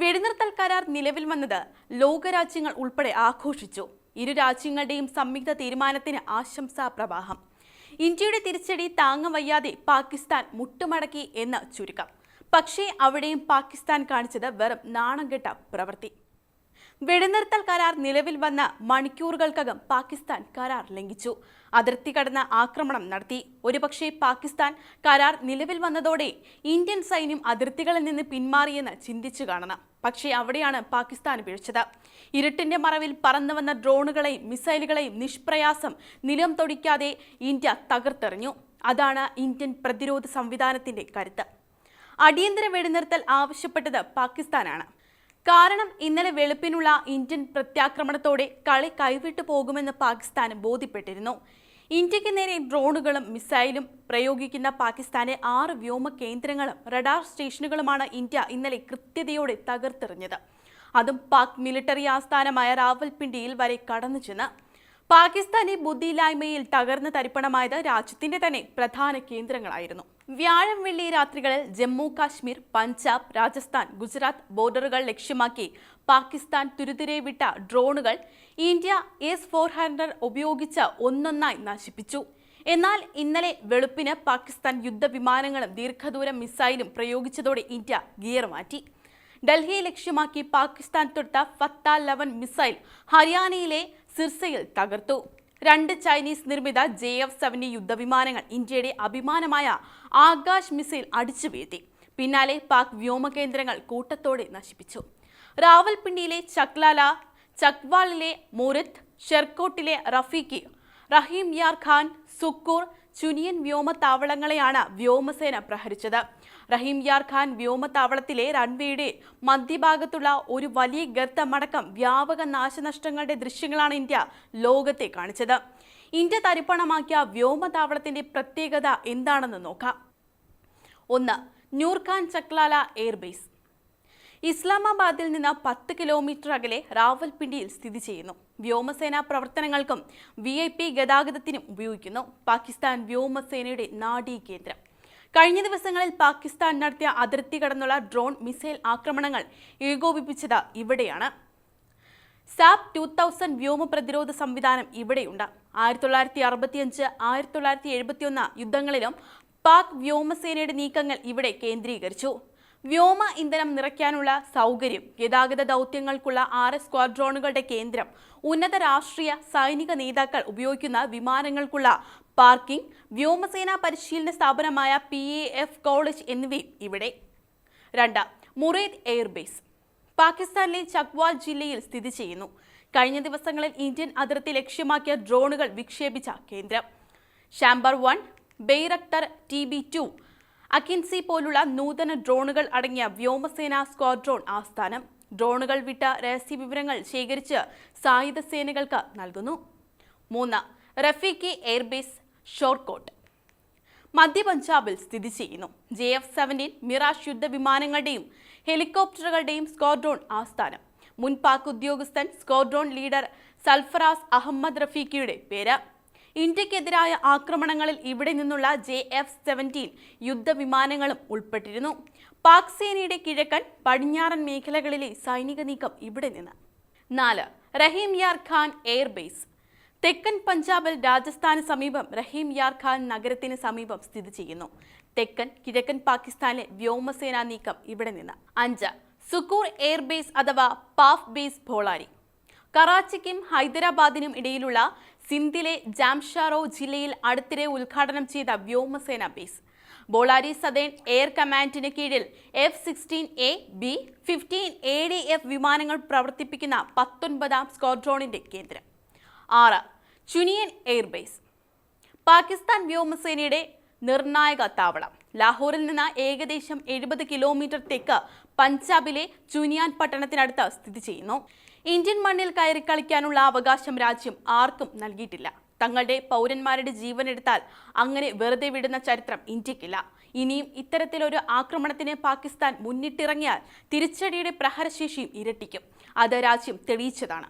വെടിനിർത്തൽ കരാർ നിലവിൽ വന്നത് ലോകരാജ്യങ്ങൾ ഉൾപ്പെടെ ആഘോഷിച്ചു. ഇരു രാജ്യങ്ങളുടെയും സംയുക്ത തീരുമാനത്തിന് ആശംസാ പ്രവാഹം. ഇന്ത്യയുടെ തിരിച്ചടി താങ്ങവയ്യാതെ പാകിസ്ഥാൻ മുട്ടുമടക്കി എന്ന് ചുരുക്കം. പക്ഷേ അവിടെയും പാകിസ്ഥാൻ കാണിച്ചത് വെറും നാണംകെട്ട പ്രവൃത്തി. വെടിനിർത്തൽ കരാർ നിലവിൽ വന്ന മണിക്കൂറുകൾക്കകം പാകിസ്ഥാൻ കരാർ ലംഘിച്ചു. അതിർത്തി കടന്ന ആക്രമണം നടത്തി. ഒരുപക്ഷെ പാകിസ്ഥാൻ കരാർ നിലവിൽ വന്നതോടെ ഇന്ത്യൻ സൈന്യം അതിർത്തികളിൽ നിന്ന് പിന്മാറിയെന്ന് ചിന്തിച്ചു കാണണം. പക്ഷേ അവിടെയാണ് പാകിസ്ഥാൻ വീഴ്ചത് ഇരുട്ടിന്റെ മറവിൽ പറന്നു വന്ന ഡ്രോണുകളെയും മിസൈലുകളെയും നിഷ്പ്രയാസം നിലം തൊടിക്കാതെ ഇന്ത്യ തകർത്തെറിഞ്ഞു. അതാണ് ഇന്ത്യൻ പ്രതിരോധ സംവിധാനത്തിന്റെ കരുത്ത്. അടിയന്തര വെടിനിർത്തൽ ആവശ്യപ്പെട്ടത് പാകിസ്ഥാനാണ്. കാരണം ഇന്നലെ വെളുപ്പിനുള്ള ഇന്ത്യൻ പ്രത്യാക്രമണത്തോടെ കളി കൈവിട്ടു പോകുമെന്ന് പാകിസ്ഥാൻ ബോധ്യപ്പെട്ടിരുന്നു. ഇന്ത്യയ്ക്ക് നേരെ ഡ്രോണുകളും മിസൈലും പ്രയോഗിക്കുന്ന പാകിസ്ഥാന്റെ ആറ് വ്യോമ കേന്ദ്രങ്ങളും റഡാർ സ്റ്റേഷനുകളുമാണ് ഇന്ത്യ ഇന്നലെ കൃത്യതയോടെ തകർത്തെറിഞ്ഞത്. അതും പാക് മിലിറ്ററി ആസ്ഥാനമായ റാവൽപിണ്ടിയിൽ വരെ കടന്നു ചെന്ന് പാകിസ്ഥാന്റെ ബുദ്ധിയില്ലായ്മയിൽ തകർന്ന് തരിപ്പണമായത് രാജ്യത്തിന്റെ തന്നെ പ്രധാന കേന്ദ്രങ്ങളായിരുന്നു. വ്യാഴം വെള്ളി രാത്രികളിൽ ജമ്മു കാശ്മീർ പഞ്ചാബ് രാജസ്ഥാൻ ഗുജറാത്ത് ബോർഡറുകൾ ലക്ഷ്യമാക്കി പാകിസ്ഥാൻ തുരുതിരെ വിട്ട ഡ്രോണുകൾ ഇന്ത്യ എസ് ഫോർ ഹൺഡ്രഡ് ഉപയോഗിച്ച് ഒന്നൊന്നായി നശിപ്പിച്ചു. എന്നാൽ ഇന്നലെ വെളുപ്പിന് പാകിസ്ഥാൻ യുദ്ധവിമാനങ്ങളും ദീർഘദൂര മിസൈലും പ്രയോഗിച്ചതോടെ ഇന്ത്യ ഗിയർ മാറ്റി. ഡൽഹിയെ ലക്ഷ്യമാക്കി പാകിസ്ഥാൻ തൊട്ട ഫത്ത ലെവൻ മിസൈൽ ഹരിയാനയിലെ സിർസയിൽ തകർത്തു. രണ്ട് ചൈനീസ് നിർമ്മിത ജെ എഫ് സെവന്റി യുദ്ധവിമാനങ്ങൾ ഇന്ത്യയുടെ അഭിമാനമായ ആകാശ് മിസൈൽ അടിച്ചു വീഴ്ത്തി പിന്നാലെ പാക് വ്യോമ കേന്ദ്രങ്ങൾ കൂട്ടത്തോടെ നശിപ്പിച്ചു. റാവൽപിണ്ടിയിലെ ചക്ലാല ചക്വാളിലെ മുരത് ഷെർക്കോട്ടിലെ റഫീഖി റഹീം യാർ ഖാൻ സുക്കൂർ ചുനിയൻ വ്യോമത്താവളങ്ങളെയാണ് വ്യോമസേന പ്രഹരിച്ചത്. റഹീം യാർ ഖാൻ വ്യോമത്താവളത്തിലെ റൺവേയുടെ മധ്യഭാഗത്തുള്ള ഒരു വലിയ ഗർത്തമടക്കം വ്യാപക നാശനഷ്ടങ്ങളുടെ ദൃശ്യങ്ങളാണ് ഇന്ത്യ ലോകത്തെ കാണിച്ചത്. ഇന്ത്യ തരിപ്പണമാക്കിയ വ്യോമത്താവളത്തിന്റെ പ്രത്യേകത എന്താണെന്ന് നോക്കാം. ഒന്ന് നൂർഖാൻ ചക്ലാല എയർബേസ് ഇസ്ലാമാബാദിൽ നിന്ന് പത്ത് കിലോമീറ്റർ അകലെ റാവൽപിണ്ടിയിൽ സ്ഥിതി ചെയ്യുന്നു. വ്യോമസേനാ പ്രവർത്തനങ്ങൾക്കും വി ഐ പി ഗതാഗതത്തിനും ഉപയോഗിക്കുന്നു. പാകിസ്ഥാൻ വ്യോമസേനയുടെ നാഡീ കേന്ദ്രം. കഴിഞ്ഞ ദിവസങ്ങളിൽ പാകിസ്ഥാൻ നടത്തിയ അതിർത്തി കടന്നുള്ള ഡ്രോൺ മിസൈൽ ആക്രമണങ്ങൾ ഏകോപിപ്പിച്ചത് ഇവിടെയാണ്. സാപ് ടു തൗസൻഡ് വ്യോമ പ്രതിരോധ സംവിധാനം ഇവിടെയുണ്ട്. ആയിരത്തി തൊള്ളായിരത്തി അറുപത്തിയഞ്ച് ആയിരത്തി തൊള്ളായിരത്തി എഴുപത്തിയൊന്ന് യുദ്ധങ്ങളിലും പാക് വ്യോമസേനയുടെ നീക്കങ്ങൾ ഇവിടെ കേന്ദ്രീകരിച്ചു. വ്യോമ ഇന്ധനം നിറയ്ക്കാനുള്ള സൗകര്യം ഗതാഗത ദൗത്യങ്ങൾക്കുള്ള ആറ് സ്ക്വാഡ്രോണുകളുടെ കേന്ദ്രം ഉന്നത രാഷ്ട്രീയ സൈനിക നേതാക്കൾ ഉപയോഗിക്കുന്ന വിമാനങ്ങൾക്കുള്ള പാർക്കിംഗ് വ്യോമസേനാ പരിശീലന സ്ഥാപനമായ പി എ എഫ് കോളേജ് എന്നിവയും ഇവിടെ. രണ്ട് മുറേദ് എയർബേസ് പാകിസ്ഥാനിലെ ചക്വാൽ ജില്ലയിൽ സ്ഥിതി ചെയ്യുന്നു. കഴിഞ്ഞ ദിവസങ്ങളിൽ ഇന്ത്യൻ അതിർത്തി ലക്ഷ്യമാക്കിയ ഡ്രോണുകൾ വിക്ഷേപിച്ച കേന്ദ്രം. ഷാംബർ one Bayraktar T B two Akinci പോലുള്ള നൂതന ഡ്രോണുകൾ അടങ്ങിയ വ്യോമസേനാ സ്ക്വാഡ്രോൺ ആസ്ഥാനം ഡ്രോണുകൾ വിട്ട രഹസ്യ വിവരങ്ങൾ ശേഖരിച്ച് സായുധ സേനകൾക്ക് നൽകുന്നു. മൂന്ന് റഫീഖി എയർബേസ് ഷോർക്കോട്ട്. മധ്യ പഞ്ചാബിൽ സ്ഥിതി ചെയ്യുന്നു. ജെ എഫ് സെവന്റീൻ മിറാഷ് യുദ്ധ വിമാനങ്ങളുടെയും ഹെലികോപ്റ്ററുകളുടെയും സ്ക്വാഡ്രോൺ ആസ്ഥാനം. മുൻ പാക് ഉദ്യോഗസ്ഥൻ സ്ക്വാഡ്രോൺ ലീഡർ സൽഫറാസ് അഹമ്മദ് റഫീഖിയുടെ പേര്. ഇന്ത്യക്കെതിരായ ആക്രമണങ്ങളിൽ ഇവിടെ നിന്നുള്ള ജെ എഫ് സെവന്റീൻ യുദ്ധവിമാനങ്ങളും ഉൾപ്പെട്ടിരുന്നു. പാക് സേനയുടെ കിഴക്കൻ പടിഞ്ഞാറൻ മേഖലകളിലെ സൈനിക നീക്കം ഇവിടെ നിന്ന്. നാല് റഹീം യാർ ഖാൻ എയർബേസ് തെക്കൻ പഞ്ചാബിൽ രാജസ്ഥാന് സമീപം റഹീം യാർ ഖാൻ നഗരത്തിന് സമീപം സ്ഥിതി ചെയ്യുന്നു. തെക്കൻ കിഴക്കൻ പാകിസ്ഥാനിലെ വ്യോമസേനാ നീക്കം ഇവിടെ നിന്ന്. അഞ്ച് സുക്കൂർ എയർബേസ് അഥവാ പാഫ് ബേസ് ഭോളാരി. കറാച്ചിക്കും ഹൈദരാബാദിനും ഇടയിലുള്ള സിന്ധിലെ ജാംഷാറോ ജില്ലയിൽ അടുത്തിടെ ഉദ്ഘാടനം ചെയ്ത വ്യോമസേന ബേസ്. ബോളാരി സദേൺ എയർ കമാൻഡിന് കീഴിൽ F sixteen A B fifteen A D F വിമാനങ്ങൾ പ്രവർത്തിപ്പിക്കുന്ന പത്തൊൻപതാം സ്ക്വാഡ്രോണിന്റെ കേന്ദ്രം. ആറ് ചുനിയൻ എയർബേസ് പാകിസ്ഥാൻ വ്യോമസേനയുടെ നിർണായക താവളം. ലാഹോറിൽ നിന്ന് ഏകദേശം എഴുപത് കിലോമീറ്റർ തെക്ക് പഞ്ചാബിലെ ചുനിയാൻ പട്ടണത്തിനടുത്ത് സ്ഥിതി ചെയ്യുന്നു. ഇന്ത്യൻ മണ്ണിൽ കയറി കളിക്കാനുള്ള അവകാശം രാജ്യം ആർക്കും നൽകിയിട്ടില്ല. തങ്ങളുടെ പൗരന്മാരുടെ ജീവൻ എടുത്താൽ അങ്ങനെ വെറുതെ വിടുന്ന ചരിത്രം ഇന്ത്യക്കില്ല. ഇനിയും ഇത്തരത്തിലൊരു ആക്രമണത്തിന് പാകിസ്ഥാൻ മുന്നിട്ടിറങ്ങിയാൽ തിരിച്ചടിയുടെ പ്രഹരശേഷിയും ഇരട്ടിക്കും. അത് രാജ്യം തെളിയിച്ചതാണ്.